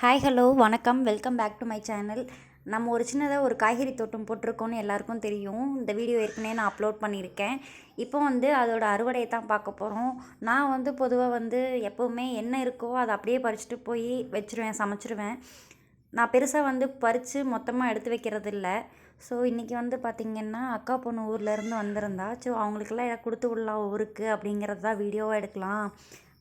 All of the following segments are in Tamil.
ஹாய் ஹலோ வணக்கம். Welcome back to my channel நம்ம ஒரு சின்னதாக ஒரு காய்கறி தோட்டம் போட்டிருக்கோன்னு எல்லாருக்கும் தெரியும். இந்த வீடியோ ஏற்கனவே நான் அப்லோட் பண்ணியிருக்கேன். இப்போ வந்து அதோட அறுவடையை தான் பார்க்க போகிறோம் நான் வந்து பொதுவாக வந்து எப்போவுமே என்ன இருக்கோ அதை அப்படியே பறிச்சுட்டு போய் வச்சுருவேன் சமைச்சிருவேன். நான் பெருசாக வந்து பறித்து மொத்தமாக எடுத்து வைக்கிறது இல்லை ஸோ இன்றைக்கி வந்து பார்த்திங்கன்னா அக்கா பொண்ணு ஊர்லேருந்து வந்திருந்தா. ஸோ அவங்களுக்கெல்லாம் இதை கொடுத்து விடலாம் ஊருக்கு அப்படிங்கிறது தான் வீடியோவாக எடுக்கலாம்.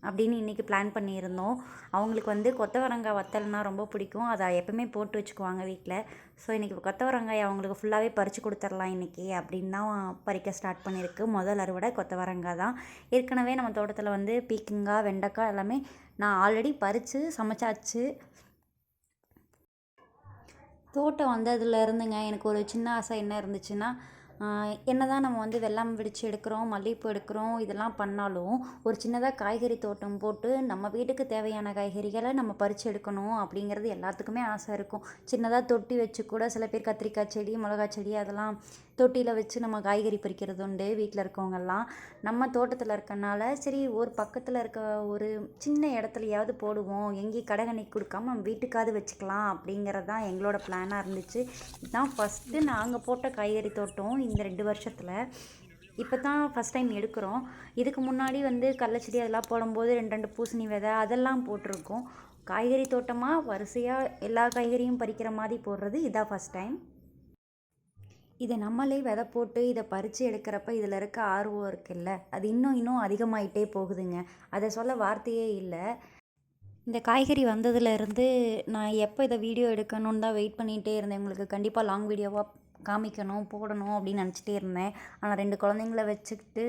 அப்படின்னு இன்றைக்கி பிளான் பண்ணியிருந்தோம். அவங்களுக்கு வந்து கொத்தவரங்காய் வத்தல்னா ரொம்ப பிடிக்கும். அதை எப்பவுமே போட்டு வச்சுக்குவாங்க வீட்டில் ஸோ இன்றைக்கி கொத்தவரங்காய் அவங்களுக்கு ஃபுல்லாகவே பறித்து கொடுத்துர்லாம் இன்றைக்கி அப்படின்னு தான் பறிக்க ஸ்டார்ட் பண்ணியிருக்கு. முதல் அறுவடை கொத்தவரங்காய் தான். ஏற்கனவே நம்ம தோட்டத்தில் வந்து பீக்கங்காய் வெண்டைக்காய் எல்லாமே நான் ஆல்ரெடி பறித்து சமைச்சாச்சு. தோட்டம் வந்ததுலேருந்துங்க எனக்கு ஒரு சின்ன ஆசை என்ன இருந்துச்சுன்னா என்ன தான் நம்ம வந்து வெள்ளம் வெடித்து எடுக்கிறோம் மல்லிகைப்பூ எடுக்கிறோம் இதெல்லாம் பண்ணாலும் ஒரு சின்னதாக காய்கறி தோட்டம் போட்டு நம்ம வீட்டுக்கு தேவையான காய்கறிகளை நம்ம பறித்து எடுக்கணும் அப்படிங்கிறது எல்லாத்துக்குமே ஆசை இருக்கும். சின்னதாக தொட்டி வச்சு கூட சில பேர் கத்திரிக்காய் செடி மிளகா செடி அதெல்லாம் தொட்டியில் வச்சு நம்ம காய்கறி பறிக்கிறது உண்டு வீட்டில் இருக்கவங்கெல்லாம். நம்ம தோட்டத்தில் இருக்கனால சரி ஒரு பக்கத்தில் இருக்க ஒரு சின்ன இடத்துலையாவது போடுவோம். எங்கேயும் கடகணி கொடுக்காம நம்ம வீட்டுக்காவது வச்சுக்கலாம் அப்படிங்கிறது தான் எங்களோட பிளானாக இருந்துச்சு. இதுதான் ஃபஸ்ட்டு நாங்கள் போட்ட காய்கறி தோட்டம் இந்த ரெண்டு வருஷத்தில். இப்போ தான் ஃபஸ்ட் டைம் எடுக்கிறோம். இதுக்கு முன்னாடி வந்து கடலச்செடி அதெல்லாம் போடும்போது ரெண்டு ரெண்டு பூசணி விதை அதெல்லாம் போட்டிருக்கோம். காய்கறி தோட்டமாக வரிசையாக எல்லா காய்கறியும் பறிக்கிற மாதிரி போடுறது இதான் ஃபஸ்ட் டைம் இதை நம்மளே விதை போட்டு இதை பறித்து எடுக்கிறப்ப இதில் இருக்க ஆர்வம் இருக்குல்ல? அது இன்னும் இன்னும் அதிகமாயிட்டே போகுதுங்க. அதை சொல்ல வார்த்தையே இல்லை. இந்த காய்கறி வந்ததுலேருந்து நான் எப்போ இதை வீடியோ எடுக்கணும்னு தான் வெயிட் பண்ணிகிட்டே இருந்தேன். உங்களுக்கு கண்டிப்பாக லாங் வீடியோவாக காமிக்கணும் போடணும் அப்படின்னு நினச்சிட்டே இருந்தேன். ஆனால் ரெண்டு குழந்தைங்கள வச்சுக்கிட்டு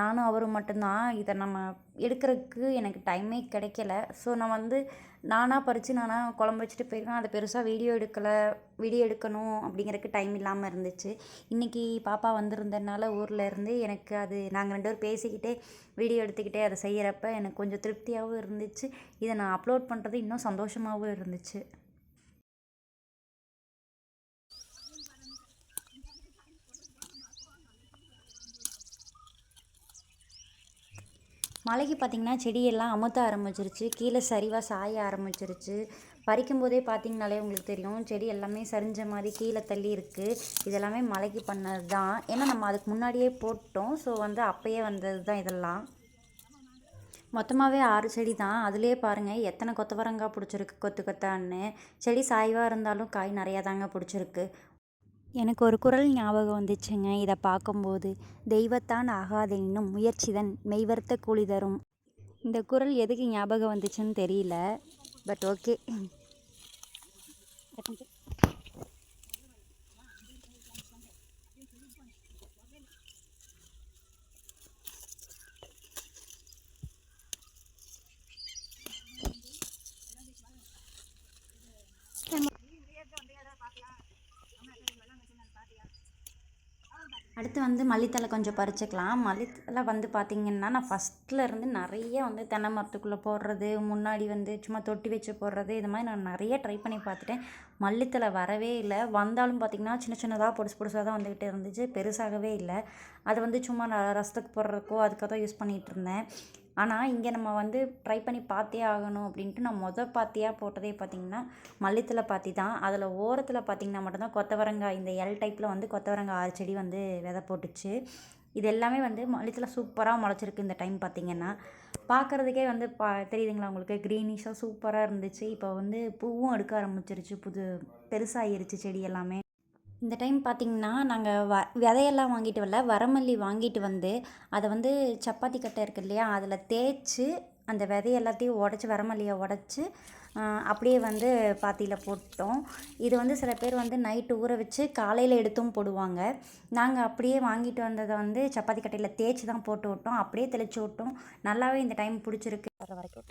நானும் அவரும் மட்டும்தான் இதை நம்ம எடுக்கிறதுக்கு எனக்கு டைமே கிடைக்கல. ஸோ நான் வந்து நானாக பறித்து நானாக குழம்பு வச்சுட்டு போயிருக்கேன். அதை பெருசாக வீடியோ எடுக்கலை வீடியோ எடுக்கணும் அப்படிங்கிறதுக்கு டைம் இல்லாமல் இருந்துச்சு. இன்றைக்கி பாப்பா வந்திருந்ததுனால ஊரில் இருந்து எனக்கு அது நாங்கள் ரெண்டு பேரும் பேசிக்கிட்டே வீடியோ எடுத்துக்கிட்டே அதை செய்கிறப்ப எனக்கு கொஞ்சம் திருப்தியாகவும் இருந்துச்சு. இதை நான் அப்லோட் பண்ணுறது இன்னும் சந்தோஷமாகவும் இருந்துச்சு. மழைக்கு பார்த்திங்கன்னா செடியெல்லாம் அமுத்த ஆரம்பிச்சிருச்சு. கீழே சரிவாக சாய ஆரம்பிச்சிருச்சு. பறிக்கும் போதே பார்த்திங்கனாலே உங்களுக்கு தெரியும். செடி எல்லாமே சரிஞ்ச மாதிரி கீழே தள்ளி இருக்குது இதெல்லாமே மழைக்கு பண்ணது தான் ஏன்னா நம்ம அதுக்கு முன்னாடியே போட்டோம். ஸோ வந்து அப்போயே வந்தது தான் இதெல்லாம். மொத்தமாகவே ஆறு செடி தான் அதுலேயே பாருங்கள் எத்தனை கொத்தவரங்காய் பிடிச்சிருக்கு கொத்து கொத்தான்னு. செடி சாய்வாக இருந்தாலும் காய் நிறையா தாங்க பிடிச்சிருக்கு. எனக்கு ஒரு குரல் ஞாபகம் வந்துச்சுங்க. இதை பார்க்கும்போது தெய்வத்தான் ஆகாதென்னும் முயற்சிதன் மெய்வர்த்த கூலி தரும். இந்த குரல் எதுக்கு ஞாபகம் வந்துச்சுன்னு தெரியல பட் ஓகே. அடுத்து வந்து மல்லித்தலை கொஞ்சம் பறிச்சுக்கலாம். மல்லித்தலை வந்து பார்த்திங்கன்னா நான் ஃபஸ்ட்டில் இருந்து நிறைய வந்து தென்னை மரத்துக்குள்ளே போடுறது முன்னாடி வந்து சும்மா தொட்டி வச்சு போடுறது இது மாதிரி நான் நிறைய ட்ரை பண்ணி பார்த்துட்டேன் மல்லித்தலை வரவே இல்லை. வந்தாலும் பார்த்திங்கன்னா சின்ன சின்னதாக பொடுசு பொடுசாக தான் வந்துக்கிட்டு இருந்துச்சு. பெருசாகவே இல்லை. அதை வந்து சும்மா நான் ரசத்துக்கு போடுறதுக்கோ அதுக்காக தான் யூஸ் பண்ணிகிட்டு இருந்தேன். ஆனால் இங்கே நம்ம வந்து ட்ரை பண்ணி பார்த்தே ஆகணும் அப்படின்ட்டு நான் மொதல் பாத்தியாக போட்டதே பார்த்திங்கன்னா மல்லித்தலை பாத்தி தான். அதில் ஓரத்தில் பார்த்திங்கன்னா மட்டும்தான் கொத்தவரங்காய் இந்த எல் டைப்பில் வந்து கொத்தவரங்காய் ஆறு செடி வந்து விதை போட்டுச்சு. இது எல்லாமே வந்து மல்லித்தலை சூப்பராக முளைச்சிருக்கு இந்த டைம் பார்த்திங்கன்னா பார்க்குறதுக்கே வந்து பா தெரியுதுங்களா உங்களுக்கு? க்ரீனிஷாக சூப்பராக இருந்துச்சு. இப்போ வந்து பூவும் எடுக்க ஆரம்பிச்சிருச்சு. புது பெருசாகிருச்சு செடி எல்லாமே. இந்த டைம் பார்த்திங்கன்னா நாங்கள் வ விதையெல்லாம் வாங்கிட்டு வரல. வரமல்லி வாங்கிட்டு வந்து அதை வந்து சப்பாத்தி கட்டை இருக்கு இல்லையா அதில் தேய்ச்சி அந்த விதைய எல்லாத்தையும் உடச்சி வரமல்லியை உடச்சி அப்படியே வந்து பாத்தியில் போட்டோம். இது வந்து சில பேர் வந்து நைட்டு ஊற வச்சு காலையில் எடுத்தும் போடுவாங்க. நாங்கள் அப்படியே வாங்கிட்டு வந்ததை வந்து சப்பாத்தி கட்டையில் தேய்ச்சி தான் போட்டு விட்டோம். அப்படியே தெளித்து விட்டோம். நல்லாவே இந்த டைம் பிடிச்சிருக்கு. வர வரைக்கும்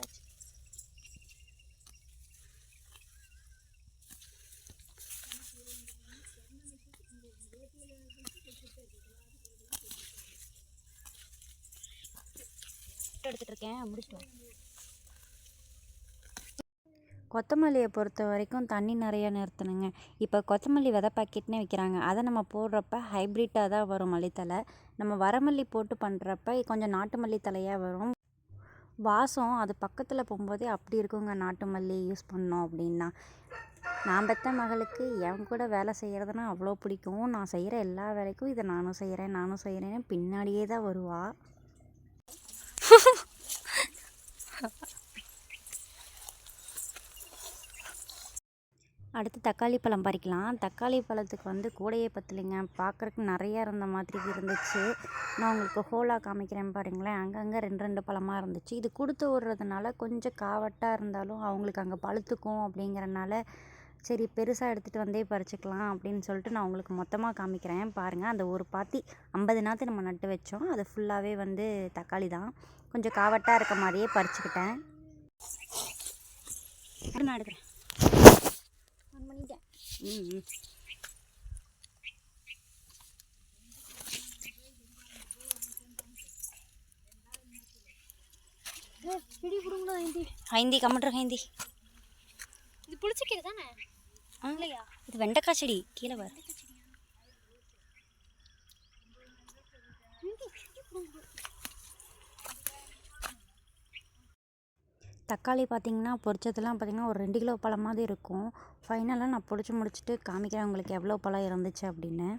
வச்சுருக்கேன் எடுத்துகிட்டு கொத்தமல்லியை பொறுத்த வரைக்கும் தண்ணி நிறையா நிறுத்தணுங்க. இப்போ கொத்தமல்லி விதை பாக்கெட்னே விற்கிறாங்க அதை நம்ம போடுறப்ப ஹைப்ரிட்டாக தான் வரும் மல்லித்தலை நம்ம வரமல்லி போட்டு பண்ணுறப்ப கொஞ்சம் நாட்டு மல்லி தலையாக வரும். வாசம் அது பக்கத்தில் போகும்போதே அப்படி இருக்குங்க நாட்டு மல்லி யூஸ் பண்ணோம் அப்படின்னா. நான் பெற்ற மகளுக்கு என் கூட வேலை செய்கிறதுனா அவ்வளோ பிடிக்கும். நான் செய்கிற எல்லா வேலைக்கும் இதை நானும் செய்கிறேன் நானும் செய்கிறேன்னு பின்னாடியே தான் வருவாள் அடுத்து தக்காளி பழம் பறிக்கலாம். தக்காளி பழத்துக்கு வந்து கூடையே பத்தலைங்க. பார்க்குறக்கு நிறையா இருந்த மாதிரி இருந்துச்சு. நான் உங்களுக்கு ஹோலாக காமிக்கிறேன் பாருங்களேன். அங்கங்கே ரெண்டு ரெண்டு பழமாக இருந்துச்சு. இது கொடுத்து விடுறதுனால கொஞ்சம் காவட்டாக இருந்தாலும் அவங்களுக்கு அங்கே பழுத்துக்கும் அப்படிங்கிறனால சரி பெருசாக எடுத்துகிட்டு வந்தே பறிச்சுக்கலாம் அப்படின்னு சொல்லிட்டு நான் உங்களுக்கு மொத்தமாக காமிக்கிறேன். பாருங்கள் அந்த ஒரு பாத்தி ஐம்பது நாற்று நம்ம நட்டு வச்சோம். அது ஃபுல்லாகவே வந்து தக்காளி தான். கொஞ்சம் காவட்டாக இருக்க மாதிரியே பறிச்சுக்கிட்டேன். நான் எடுக்கிறேன். ம் பிடி பிடுங்கடா ஹிந்தி. ஹைந்தி கம்ப்யூட்டர் ஹைந்தி. இது புளிச்சக்கீரை தானே? ஆ இல்லையா? இது வெண்டைக்காய் செடி கீழே வர தக்காளி பார்த்திங்கன்னா பொரிச்சதெல்லாம் பார்த்தீங்கன்னா ஒரு ரெண்டு கிலோ பழமாவது இருக்கும். ஃபைனலாக நான் பொடிச்சு முடிச்சுட்டு காமிக்கிறேன் உங்களுக்கு எவ்வளோ பழம் இருந்துச்சு அப்படின்னு.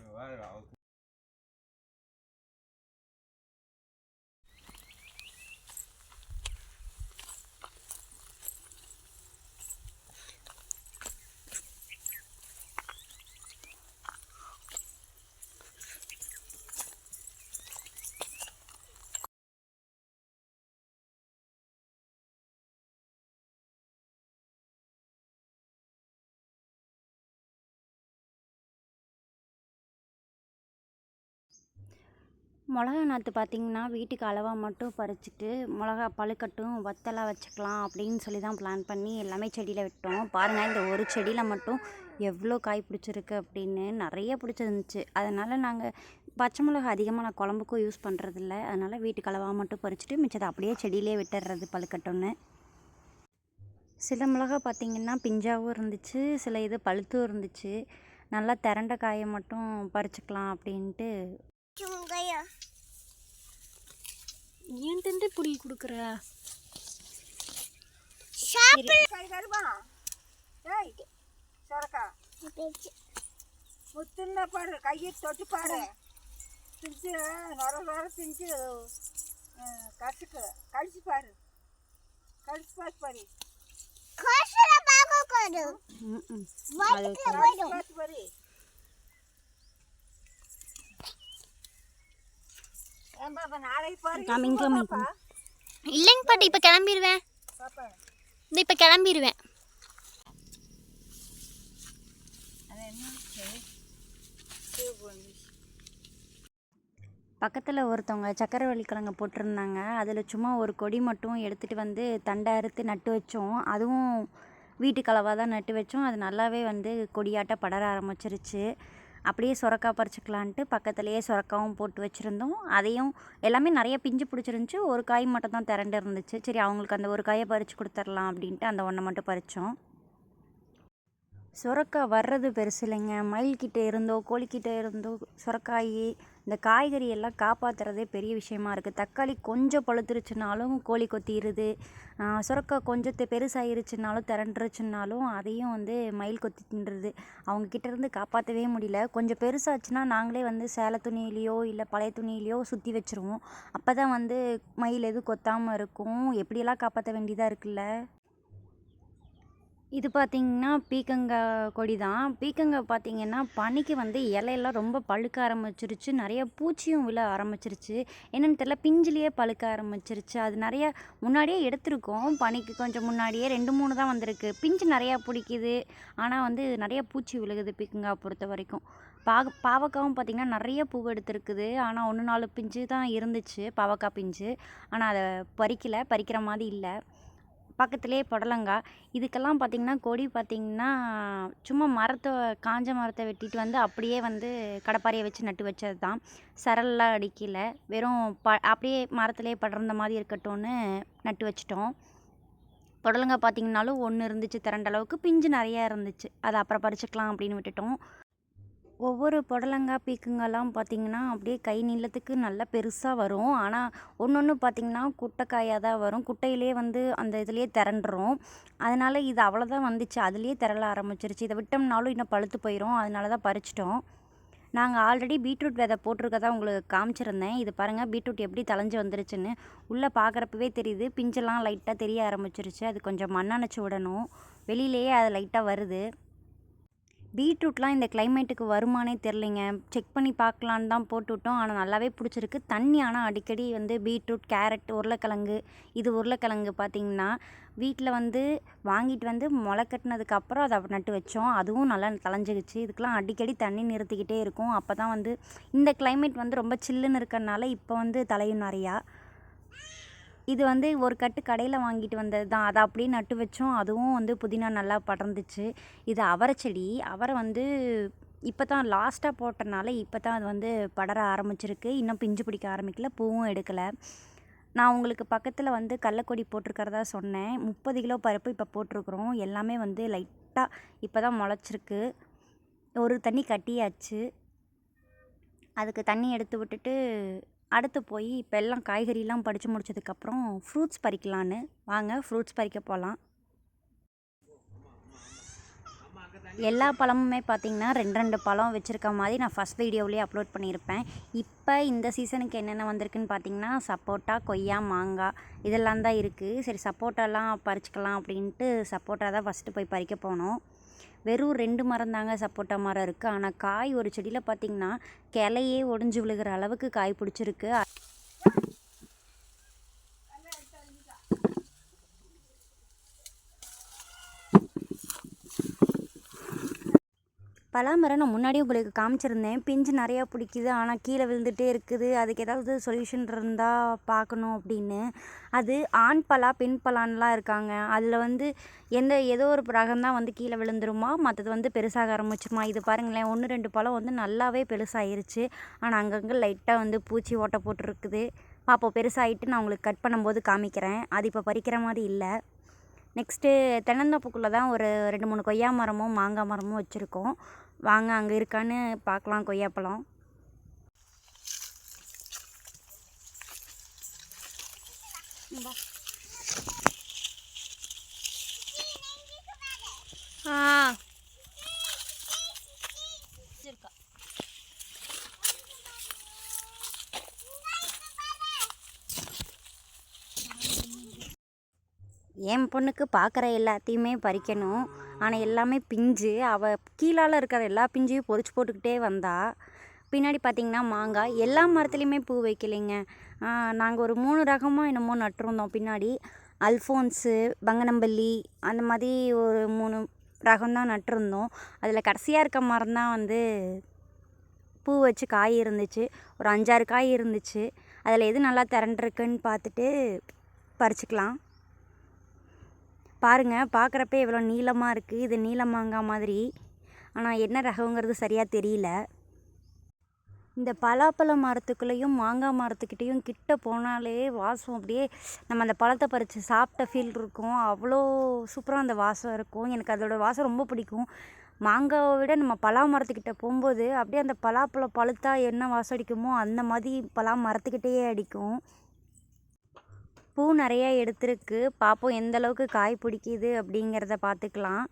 மிளகா நாற்று பார்த்திங்கன்னா வீட்டுக்கு அளவாக மட்டும் பறிச்சுட்டு மிளகா பழுக்கட்டும் வத்தலாக வச்சுக்கலாம் அப்படின்னு சொல்லி தான் பிளான் பண்ணி எல்லாமே செடியில் விட்டோம். பாருங்கள் இந்த ஒரு செடியில் மட்டும் எவ்வளோ காய் பிடிச்சிருக்கு அப்படின்னு நிறைய பிடிச்சிருந்துச்சு. அதனால் நாங்கள் பச்சை மிளகா அதிகமாக நான் குழம்புக்கும் யூஸ் பண்ணுறதில்ல அதனால் வீட்டுக்கு அளவாக மட்டும் பறிச்சுட்டு மிச்சத்தை அப்படியே செடியிலே விட்டுடுறது பழுக்கட்டும்னு. சில மிளகா பார்த்தீங்கன்னா பிஞ்சாவும் இருந்துச்சு சில இது பழுத்தும் இருந்துச்சு. நல்லா திரண்ட காயை மட்டும் பறிச்சுக்கலாம் அப்படின்ட்டு ஏன் தண்டை புடி கொடுக்குற? பாரு கையை தொட்டு பாரு பிஞ்சு நொர நொர பிஞ்சு கசுக்கு. கழிச்சு பாரு கழிச்சு பார்த்து பாரு ம்ம். கழிச்சு பார்த்து பாரு ஏன் பாப்பா நாளைக்கு பாரு காமிங்க, காமிங்க. இல்லைங்க பாட்டி இப்போ கிளம்பிடுவேன் இந்த இப்போ கிளம்பிடுவேன் பக்கத்தில் ஒருத்தவங்க சக்கரவள்ளி கிழங்கு போட்டிருந்தாங்க. அதில் சும்மா ஒரு கொடி மட்டும் எடுத்துகிட்டு வந்து தண்டை அறுத்து நட்டு வச்சோம். அதுவும் வீட்டுக்கு அளவாக தான் நட்டு வச்சோம். அது நல்லாவே வந்து கொடியாட்ட படர ஆரம்பிச்சிருச்சு. அப்படியே சுரக்கா பறிச்சுக்கலான்ட்டு பக்கத்துலேயே சுரக்காவும் போட்டு வச்சுருந்தோம். அதையும் எல்லாமே நிறைய பிஞ்சு பிடிச்சிருந்துச்சி. ஒரு காய் மட்டும் தான் திரண்டு இருந்துச்சு. சரி அவங்களுக்கு அந்த ஒரு காயை பறித்து கொடுத்துர்லாம் அப்படின்ட்டு அந்த ஒன்றை மட்டும் பறித்தோம் சுரக்கா வர்றது பெருசு இல்லைங்க மயில்கிட்ட இருந்தோ கோழிக்கிட்ட இருந்தோ சுரக்காய் இந்த காய்கறி எல்லாம் காப்பாற்றுறதே பெரிய விஷயமா இருக்குது தக்காளி கொஞ்சம் பழுத்துருச்சுனாலும் கோழி கொத்திடுது சுரக்காய் கொஞ்சம் பெருசாகிருச்சுனாலும் திரண்டுருச்சுனாலும் அதையும் வந்து மயில் கொத்தி தின்றுது அவங்க இருந்து காப்பாற்றவே முடியல. கொஞ்சம் பெருசாச்சுன்னா நாங்களே வந்து சேலை துணியிலையோ இல்லை பழைய துணியிலையோ சுற்றி வச்சுருவோம். அப்போ தான் வந்து மயில் எதுவும் கொத்தாமல் இருக்கும். எப்படியெல்லாம் காப்பாற்ற வேண்டியதாக இருக்குல்ல? இது பார்த்திங்கன்னா பீக்கங்காய் கொடி தான் பீக்கங்காய் பார்த்தீங்கன்னா பனிக்கு வந்து இலையெல்லாம் ரொம்ப பழுக்க ஆரம்பிச்சிருச்சு. நிறைய பூச்சியும் விழ ஆரம்பிச்சிருச்சு. என்னென்னு தெரியல பிஞ்சிலேயே பழுக்க ஆரம்பிச்சிருச்சு. அது நிறைய முன்னாடியே எடுத்திருக்கோம். பனிக்கு கொஞ்சம் முன்னாடியே ரெண்டு மூணு தான் வந்திருக்கு. பிஞ்சு நிறையா பிடிக்குது. ஆனால் வந்து நிறைய பூச்சி விழுகுது பீக்கங்காய் பொறுத்த வரைக்கும். பாக பாவக்காவும் பார்த்திங்கன்னா நிறைய பூ எடுத்திருக்குது. ஆனால் ஒன்று நாலு பிஞ்சு தான் இருந்துச்சு பாவக்காய் பிஞ்சு. ஆனால் அதை பறிக்கலை பறிக்கிற மாதிரி இல்லை. பக்கத்துலேயே புடலங்காய் இதுக்கெல்லாம் பார்த்திங்கன்னா கொடி பார்த்திங்கன்னா சும்மா மரத்தை காஞ்ச மரத்தை வெட்டிட்டு வந்து அப்படியே வந்து கடப்பாரையை வச்சு நட்டு வச்சது தான் சரல்லாம் அடிக்கல. வெறும் ப அப்படியே மரத்துலேயே படர்ந்த மாதிரி இருக்கட்டும்னு நட்டு வச்சிட்டோம். புடலங்காய் பார்த்திங்கனாலும் ஒன்று இருந்துச்சு திரண்ட அளவுக்கு. பிஞ்சு நிறையா இருந்துச்சு. அதை அப்புறம் பறிச்சுக்கலாம் அப்படின்னு விட்டுட்டோம். ஒவ்வொரு புடலங்காய் பீக்குங்கெல்லாம் பார்த்திங்கன்னா அப்படியே கை நீளத்துக்கு நல்லா பெருசாக வரும். ஆனால் ஒன்று ஒன்று பார்த்திங்கன்னா குட்டைக்காயாக தான் வரும். குட்டையிலே வந்து அந்த இதுலேயே திரண்டுரும். அதனால் இது அவ்வளோதான் வந்துச்சு. அதுலேயே திரள ஆரம்பிச்சிருச்சு. இதை விட்டோம்னாலும் இன்னும் பழுத்து போயிடும் அதனால தான் பறிச்சிட்டோம். நாங்கள் ஆல்ரெடி பீட்ரூட் விதை போட்டிருக்கதான் உங்களுக்கு காமிச்சிருந்தேன். இது பாருங்கள் பீட்ரூட் எப்படி தலைஞ்சு வந்துருச்சுன்னு. உள்ளே பார்க்குறப்பவே தெரியுது. பிஞ்செல்லாம் லைட்டாக தெரிய ஆரம்பிச்சிருச்சு. அது கொஞ்சம் மண்ணணைச்சி விடணும். வெளியிலேயே அது லைட்டாக வருது. பீட்ரூட்லாம் இந்த கிளைமேட்டுக்கு வருமானே தெரிலிங்க செக் பண்ணி பார்க்கலான்னு தான் போட்டுவிட்டோம். ஆனால் நல்லாவே பிடிச்சிருக்கு. தண்ணி ஆனால் அடிக்கடி வந்து பீட்ரூட் கேரட் உருளைக்கிழங்கு இது உருளைக்கிழங்கு பார்த்திங்கன்னா வீட்டில் வந்து வாங்கிட்டு வந்து முளை கட்டினதுக்கப்புறம் அதை நட்டு வச்சோம். அதுவும் நல்லா தலைஞ்சிக்கிச்சு இதுக்கெலாம் அடிக்கடி தண்ணி நிறுத்திக்கிட்டே இருக்கும். அப்போ தான் வந்து இந்த கிளைமேட் வந்து ரொம்ப சில்லுன்னு இருக்கிறனால இப்போ வந்து தலையும் நிறையா. இது வந்து ஒரு கட்டு கடையில் வாங்கிட்டு வந்தது தான். அதை அப்படியே நட்டு வச்சோம். அதுவும் வந்து புதினா நல்லா படர்ந்துச்சு. இது அவரை செடி. அவரை வந்து இப்போ தான் லாஸ்ட்டாக போட்டனால இப்போ தான் அது வந்து படர ஆரம்பிச்சிருக்கு. இன்னும் பிஞ்சு பிடிக்க ஆரம்பிக்கல. பூவும் எடுக்கலை. நான் உங்களுக்கு பக்கத்தில் வந்து கடலக்கொடி போட்டிருக்கிறதா சொன்னேன். முப்பது கிலோ பருப்பு இப்போ போட்டிருக்குறோம். எல்லாமே வந்து லைட்டாக இப்போ தான் முளைச்சிருக்கு. ஒரு தண்ணி கட்டியாச்சு. அதுக்கு தண்ணி எடுத்து விட்டுட்டு அடுத்து போய் இப்போ எல்லாம் காய்கறிலாம் படித்து முடிச்சதுக்கப்புறம் ஃப்ரூட்ஸ் பறிக்கலான்னு. வாங்க ஃப்ரூட்ஸ் பறிக்க போகலாம் எல்லா பழமுமே பார்த்திங்கன்னா ரெண்டு ரெண்டு பழம் வச்சுருக்க மாதிரி நான் ஃபஸ்ட் வீடியோவிலே அப்லோட் பண்ணியிருப்பேன். இப்போ இந்த சீசனுக்கு என்னென்ன வந்திருக்குன்னு பார்த்தீங்கன்னா சப்போட்டா கொய்யா மாங்காய் இதெல்லாம் தான் இருக்குது சரி சப்போட்டாலாம் பறிச்சுக்கலாம் அப்படின்ட்டு சப்போட்டா தான் ஃபஸ்ட்டு போய் பறிக்க போனோம். வெறும் ரெண்டு மரம் தாங்க சப்போட்டா மரம் இருக்குது ஆனால் காய் ஒரு செடியில் பார்த்திங்கன்னா கிளையே ஒடிஞ்சு விழுகிற அளவுக்கு காய் பிடிச்சிருக்கு. பலாமரம் நான் முன்னாடியே உங்களுக்கு காமிச்சிருந்தேன். பிஞ்சு நிறையா பிடிக்குது. ஆனால் கீழே விழுந்துகிட்டே இருக்குது. அதுக்கு ஏதாவது சொல்யூஷன் இருந்தால் பார்க்கணும் அப்படின்னு. அது ஆண் பலா பெண் பலான்லாம் இருக்காங்க. அதில் வந்து எந்த ஏதோ ஒரு ரகம் தான் வந்து கீழே விழுந்துருமா? மற்றது வந்து பெருசாக ஆரம்பிச்சிருமா? இது பாருங்களேன். ஒன்று ரெண்டு பழம் வந்து நல்லாவே பெருசாகிருச்சு ஆனால் அங்கங்கே லைட்டாக வந்து பூச்சி ஓட்டை போட்டிருக்குது. அப்போ பெருசாகிட்டு நான் உங்களுக்கு கட் பண்ணும்போது காமிக்கிறேன். அது இப்போ பறிக்கிற மாதிரி இல்லை. நெக்ஸ்ட்டு தென்னந்தோப்புக்குள்ளே தான் ஒரு ரெண்டு மூணு கொய்யா மரமும் மாங்காய் மரமும் வச்சுருக்கோம். வாங்க அங்கே இருக்கான்னு பார்க்கலாம் கொய்யாப்பழம். ஆ. என் பொண்ணுக்கு பார்க்குற எல்லாத்தையுமே பறிக்கணும். ஆனால் எல்லாமே பிஞ்சு. அவள் கீழால் இருக்கிற எல்லா பிஞ்சையும் பொறிச்சு போட்டுக்கிட்டே வந்தா. பின்னாடி பார்த்திங்கன்னா மாங்காய் எல்லா மரத்துலேயுமே பூ வைக்கலைங்க. நாங்கள் ஒரு மூணு ரகமாக என்னமோ நட்டுருந்தோம் பின்னாடி. அல்ஃபோன்ஸு பங்கனம்பள்ளி அந்த மாதிரி ஒரு மூணு ரகம் தான் நட்டிருந்தோம். அதில் கடைசியாக இருக்க மரம் தான் வந்து பூ வச்சு காய் இருந்துச்சு. ஒரு அஞ்சாறு காய் இருந்துச்சு. அதில் எது நல்லா திரண்டிருக்குன்னு பார்த்துட்டு பறிச்சுக்கலாம். பாருங்கள் பார்க்குறப்ப இவ்வளோ நீளமாக இருக்குது இது நீல மாங்காய் மாதிரி. ஆனால் என்ன ரகங்கிறது சரியாக தெரியல. இந்த பலாப்பழ மரத்துக்குள்ளேயும் மாங்காய் மரத்துக்கிட்டேயும் கிட்ட போனாலே வாசம். அப்படியே நம்ம அந்த பழத்தை பறித்து சாப்பிட்ட ஃபீல் இருக்கும். அவ்வளோ சூப்பராக அந்த வாசம் இருக்கும். எனக்கு அதோட வாசம் ரொம்ப பிடிக்கும். மாங்காவை விட நம்ம பலா மரத்துக்கிட்ட போகும்போது அப்படியே அந்த பலாப்பழம் பழுத்தா என்ன வாசம் அடிக்குமோ அந்த மாதிரி பலா மரத்துக்கிட்டேயே அடிக்கும். பூ நிறையா எடுத்திருக்கு. பார்ப்போம் எந்த அளவுக்கு காய் பிடிக்குது அப்படிங்கிறத பார்த்துக்கலாம்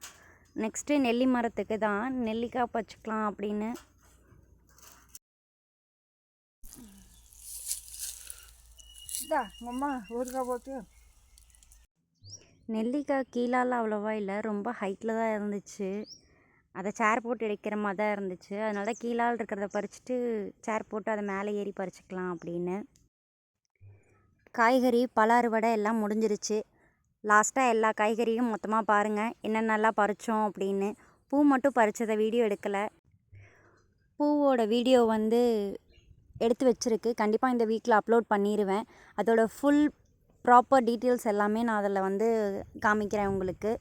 நெக்ஸ்ட்டு நெல்லி மரத்துக்கு தான். நெல்லிக்காய் பறிச்சுக்கலாம் அப்படின்னு. நெல்லிக்காய் கீழால அவ்வளோவா இல்லை. ரொம்ப ஹைட்டில் தான் இருந்துச்சு. அதை சேர் போட்டு எடுக்கிற மாதிரி தான் இருந்துச்சு. அதனால தான் கீழால் இருக்கிறத பறிச்சுட்டு சேர் போட்டு அதை மேலே ஏறி பறிச்சுக்கலாம் அப்படின்னு. காய்கறி பழ அறுவடை எல்லாம் முடிஞ்சிருச்சு. லாஸ்ட்டாக எல்லா காய்கறியும் மொத்தமாக பாருங்கள் என்னென்னலாம் பறித்தோம் அப்படின்னு. பூ மட்டும் பறித்ததை வீடியோ எடுக்கலை. பூவோட வீடியோ வந்து எடுத்து வச்சுருக்கு. கண்டிப்பாக இந்த வீக்கில் அப்லோட் பண்ணிடுவேன் அதோட ஃபுல் ப்ராப்பர் டீட்டெயில்ஸ் எல்லாமே நான் அதில் வந்து காமிக்கிறேன் உங்களுக்கு.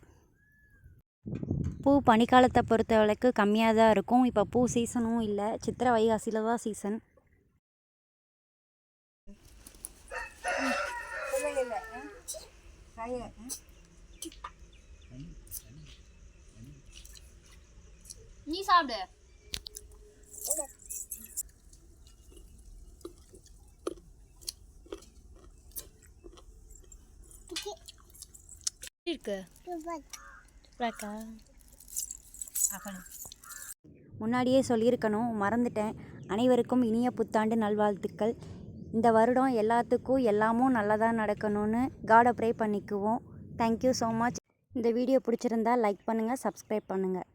பூ பனிக்காலத்தை பொறுத்த வரைக்கும் கம்மியாக தான் இருக்கும். இப்போ பூ சீசனும் இல்லை. சித்திரை வைகாசியில் தான் சீசன். கையை நீ சாப்பிடு. இருக்கு? முன்னாடியே சொல்லியிருக்கணும் மறந்துட்டேன். அனைவருக்கும் இனிய புத்தாண்டு நல்வாழ்த்துக்கள். இந்த வருடம் எல்லாத்துக்கும் எல்லாமும் நல்லதாக நடக்கணும்னு காடை ப்ரே பண்ணிக்குவோம். தேங்க்யூ ஸோ மச் இந்த வீடியோ பிடிச்சிருந்தா லைக் பண்ணுங்கள் சப்ஸ்கிரைப் பண்ணுங்கள்